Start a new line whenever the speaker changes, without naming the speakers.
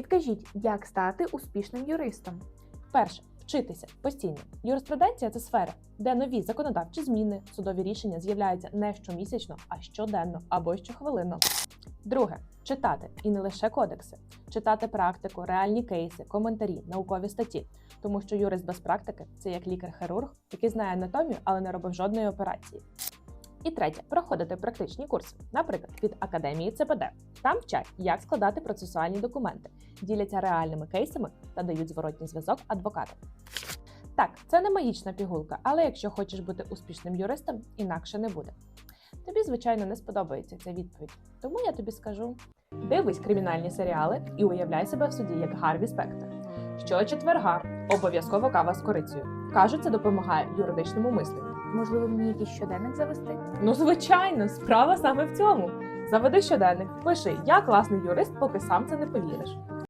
Підкажіть, як стати успішним юристом?
Перше вчитися постійно. Юриспруденція це сфера, де нові законодавчі зміни, судові рішення з'являються не щомісячно, а щоденно або щохвилинно. Друге читати і не лише кодекси, читати практику, реальні кейси, коментарі, наукові статті, тому що юрист без практики це як лікар-хірург, який знає анатомію, але не робив жодної операції. І третє проходити практичні курси, наприклад, від академії ЦПД. Там вчать, як складати процесуальні документи, діляться реальними кейсами та дають зворотній зв'язок адвокатам. Так, це не магічна пігулка, але якщо хочеш бути успішним юристом, інакше не буде. Тобі, звичайно, не сподобається ця відповідь, тому я тобі скажу: дивись кримінальні серіали і уявляй себе в суді як Гарві Спектр. Щочетверга обов'язково кава з корицею. Кажуть, це допомагає юридичному мисленню.
Можливо, мені якийсь щоденник завести?
Ну, звичайно, справа саме в цьому. Заведи щоденник, пиши, я класний юрист, поки сам це не повіриш.